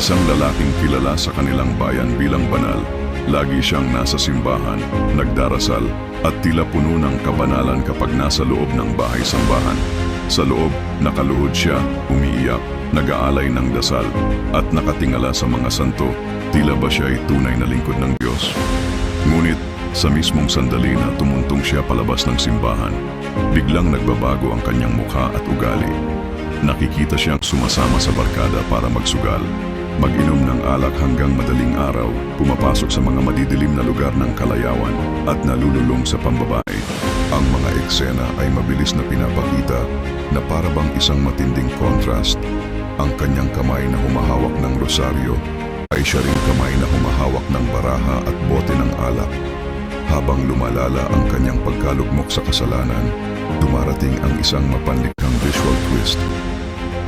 Isang lalaking kilala sa kanilang bayan bilang banal. Lagi siyang nasa simbahan, nagdarasal, at tila puno ng kabanalan kapag nasa loob ng bahay-sambahan. Sa loob, nakaluhod siya, umiiyak, nag-aalay ng dasal, at nakatingala sa mga santo, tila ba siya ay tunay na lingkod ng Diyos. Ngunit, sa mismong sandali na tumuntong siya palabas ng simbahan, biglang nagbabago ang kanyang mukha at ugali. Nakikita siyang sumasama sa barkada para magsugal, mag-inom ng alak hanggang madaling araw, pumapasok sa mga madidilim na lugar ng kalayawan at nalululong sa pambabae. Ang mga eksena ay mabilis na pinapakita na para bang isang matinding contrast. Ang kanyang kamay na humahawak ng rosaryo ay siya ring kamay na humahawak ng baraha at bote ng alak. Habang lumalala ang kanyang pagkalugmok sa kasalanan, dumarating ang isang mapanlikhang visual twist.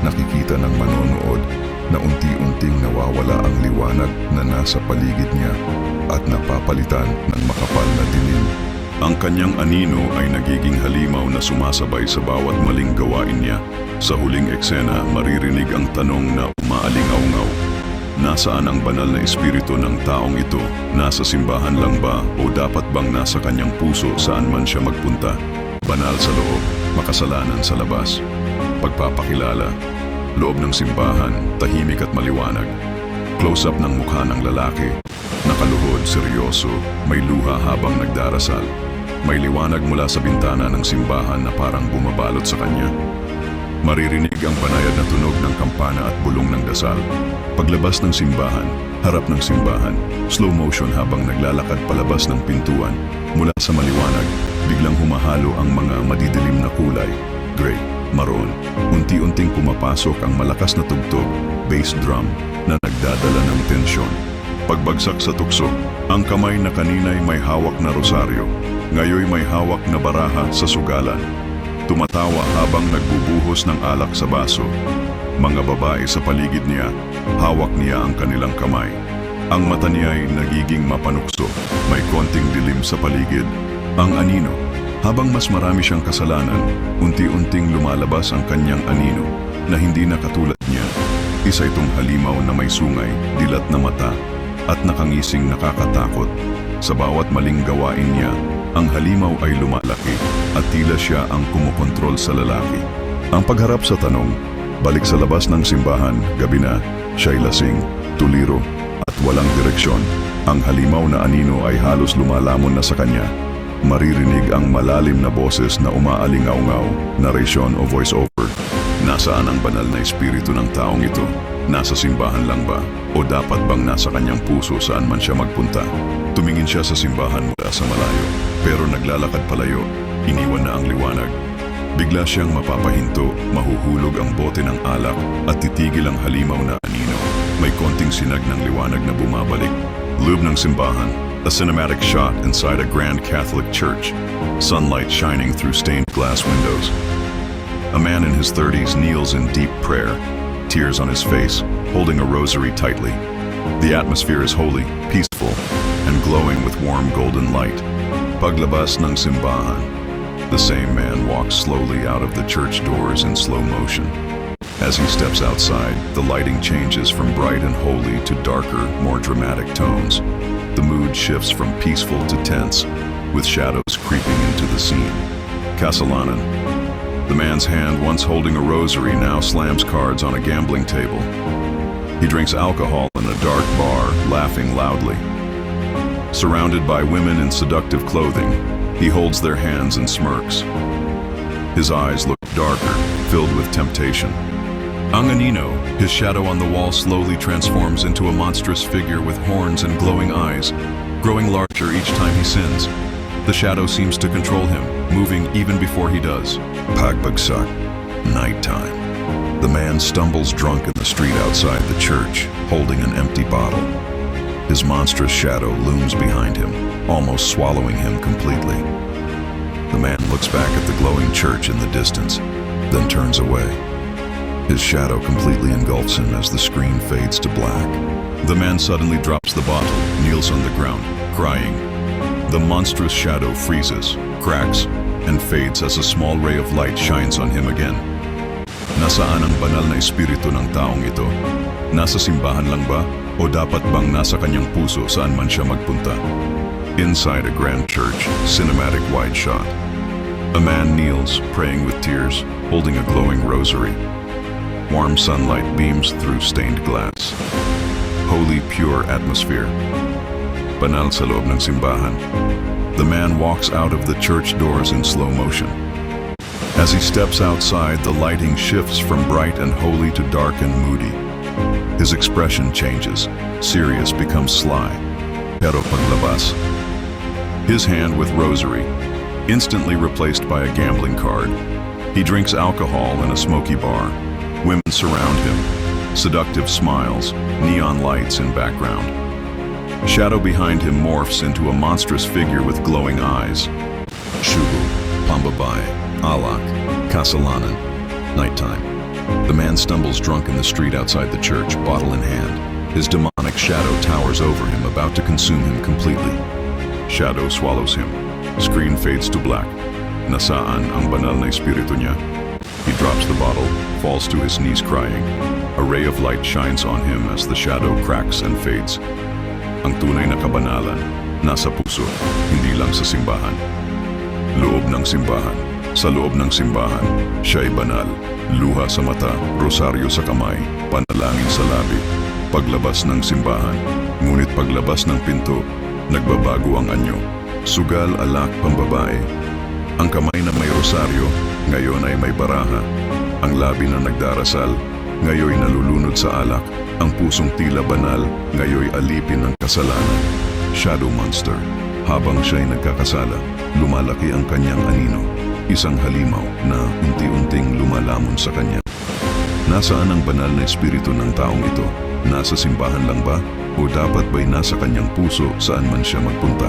Nakikita ng manonood na unti-unting nawawala ang liwanag na nasa paligid niya at napapalitan ng makapal na dilim. Ang kanyang anino ay nagiging halimaw na sumasabay sa bawat maling gawain niya. Sa huling eksena, maririnig ang tanong na umaalingaw-ngaw. Nasaan ang banal na espiritu ng taong ito? Nasa simbahan lang ba o dapat bang nasa kanyang puso saan man siya magpunta? Banal sa loob, makasalanan sa labas. Pagpapakilala, loob ng simbahan, tahimik at maliwanag. Close-up ng mukha ng lalaki, nakaluhod, seryoso, may luha habang nagdarasal. May liwanag mula sa bintana ng simbahan na parang bumabalot sa kanya. Maririnig ang banayad na tunog ng kampana at bulong ng dasal. Paglabas ng simbahan, harap ng simbahan, slow motion habang naglalakad palabas ng pintuan. Mula sa maliwanag, biglang humahalo ang mga madidilim na kulay, gray, maroon. Unti-unting pumapasok ang malakas na tugtog, bass drum, na nagdadala ng tensyon. Pagbagsak sa tukso, ang kamay na kanina'y may hawak na rosaryo, ngayoy may hawak na baraha sa sugalan. Tumatawa habang nagbubuhos ng alak sa baso. Mga babae sa paligid niya, hawak niya ang kanilang kamay. Ang mata niya ay nagiging mapanukso, may konting dilim sa paligid. Ang anino, habang mas marami siyang kasalanan, unti-unting lumalabas ang kanyang anino na hindi na katulad niya. Isa itong halimaw na may sungay, dilat na mata, at nakangising nakakatakot. Sa bawat maling gawain niya, ang halimaw ay lumalaki at tila siya ang kumukontrol sa lalaki. Ang pagharap sa tanong, balik sa labas ng simbahan, gabi na, siya'y lasing, tuliro, at walang direksyon. Ang halimaw na anino ay halos lumalamon na sa kanya. Maririnig ang malalim na boses na umaalingaw-ngaw, narration o voice-over. Nasaan ang banal na espiritu ng taong ito? Nasa simbahan lang ba? O dapat bang nasa kanyang puso saan man siya magpunta? Tumingin siya sa simbahan mula sa malayo, pero naglalakad palayo, iniwan na ang liwanag. Bigla siyang mapapahinto, mahuhulog ang bote ng alak at titigil ang halimaw na anino. May konting sinag ng liwanag na bumabalik. Loob ng simbahan, a cinematic shot inside a grand Catholic church, sunlight shining through stained glass windows. A man in his 30s kneels in deep prayer, tears on his face, holding a rosary tightly. The atmosphere is holy, peaceful, and glowing with warm golden light. Paglabas ng simbahan, the same man walks slowly out of the church doors in slow motion. As he steps outside, the lighting changes from bright and holy to darker, more dramatic tones. The mood shifts from peaceful to tense, with shadows creeping into the scene. Casalanan, the man's hand, once holding a rosary, now slams cards on a gambling table. He drinks alcohol in a dark bar, laughing loudly. Surrounded by women in seductive clothing, he holds their hands and smirks. His eyes look darker, filled with temptation. Anganino, his shadow on the wall slowly transforms into a monstrous figure with horns and glowing eyes, growing larger each time he sins. The shadow seems to control him, moving even before he does. Pagbagsak, nighttime. The man stumbles drunk in the street outside the church, holding an empty bottle. His monstrous shadow looms behind him, almost swallowing him completely. The man looks back at the glowing church in the distance, then turns away. His shadow completely engulfs him as the screen fades to black. The man suddenly drops the bottle, kneels on the ground, crying. The monstrous shadow freezes, cracks, and fades as a small ray of light shines on him again. Nasaan ang banal na espiritu ng taong ito? Nasa simbahan lang ba? O dapat bang nasa kanyang puso saan man siya magpunta? Inside a grand church, cinematic wide shot. A man kneels, praying with tears, holding a glowing rosary. Warm sunlight beams through stained glass. Holy, pure atmosphere. Banal sa loob ng simbahan. The man walks out of the church doors in slow motion. As he steps outside, the lighting shifts from bright and holy to dark and moody. His expression changes. Serious becomes sly. Pero paglabas, his hand with rosary, instantly replaced by a gambling card. He drinks alcohol in a smoky bar. Women surround him. Seductive smiles, neon lights in background. Shadow behind him morphs into a monstrous figure with glowing eyes. Shubu, Pambabai, Alak, Kasalanan. Nighttime. The man stumbles drunk in the street outside the church, bottle in hand. His demonic shadow towers over him, about to consume him completely. Shadow swallows him. Screen fades to black. Nasaan ang banal na espiritu niya? He drops the bottle, falls to his knees crying. A ray of light shines on him as the shadow cracks and fades. Ang tunay na kabanalan, nasa puso, hindi lang sa simbahan. Loob ng simbahan. Sa loob ng simbahan, siya'y banal. Luha sa mata, rosaryo sa kamay, panalangin sa labi. Paglabas ng simbahan, ngunit paglabas ng pinto, nagbabago ang anyo. Sugal, alak, pambabae. Ang kamay na may rosaryo, ngayon ay may baraha. Ang labi na nagdarasal, ngayoy nalulunod sa alak. Ang pusong tila banal, ngayoy alipin ng kasalanan. Shadow Monster. Habang siya'y nagkakasala, lumalaki ang kanyang anino. Isang halimaw na unti-unting lumalamon sa kanya. Nasaan ang banal na espiritu ng taong ito? Nasa simbahan lang ba? O dapat ba'y nasa kanyang puso saan man siya magpunta?